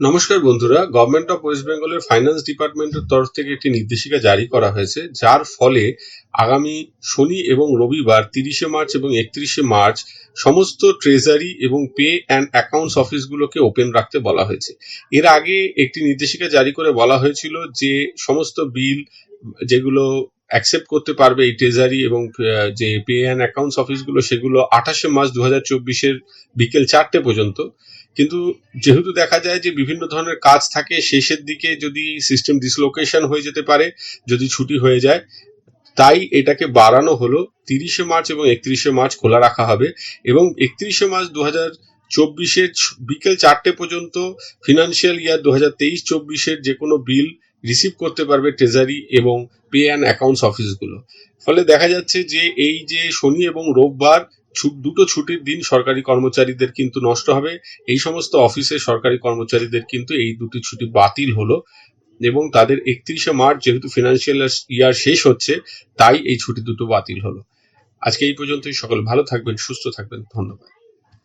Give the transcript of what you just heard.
নমস্কার বন্ধুরা government of West বেঙ্গলের ফাইন্যান্স ডিপার্টমেন্টের তরফ থেকে একটি নির্দেশিকা জারি করা হয়েছে, যার ফলে আগামী শনি এবং রবিবার তিরিশে মার্চ এবং একত্রিশে মার্চ সমস্ত ট্রেজারি এবং পে অ্যান্ড অ্যাকাউন্টস অফিসগুলোকে ওপেন রাখতে বলা হয়েছে। এর আগে একটি নির্দেশিকা জারি করে বলা হয়েছিল যে সমস্ত বিল যেগুলো অ্যাকসেপ্ট করতে পারবে এই ট্রেজারি এবং যে পে অ্যান্ড অ্যাকাউন্টস অফিসগুলো সেগুলো আঠাশে মার্চ দু হাজার চব্বিশের বিকেল চারটে পর্যন্ত। কিন্তু যেহেতু দেখা যায় যে বিভিন্ন ধরনের কাজ থাকে, শেষের দিকে যদি সিস্টেম ডিসলোকেশন হয়ে যেতে পারে, যদি ছুটি হয়ে যায়, তাই এটাকে বাড়ানো হলো। তিরিশে মার্চ এবং একত্রিশে মার্চ খোলা রাখা হবে এবং একত্রিশে মার্চ দু হাজার চব্বিশের বিকেল চারটে পর্যন্ত ফিনান্সিয়াল ইয়ার দু হাজার তেইশ চব্বিশের যে কোনো বিল রিসিভ করতে পারবে ট্রেজারি এবং পে অ্যান্ড অ্যাকাউন্টস অফিসগুলো ফলে দেখা যাচ্ছে যে এই যে শনি এবং রোববার দুটো ছুটির দিন সরকারি কর্মচারীদের কিন্তু নষ্ট হবে। এই সমস্ত অফিসে সরকারি কর্মচারীদের কিন্তু এই দুটি ছুটি বাতিল হলো এবং তাদের একত্রিশে মার্চ যেহেতু ফিনান্সিয়াল ইয়ার শেষ হচ্ছে, তাই এই ছুটি দুটো বাতিল হলো। আজকে এই পর্যন্তই। সকল ভালো থাকবেন, সুস্থ থাকবেন। ধন্যবাদ।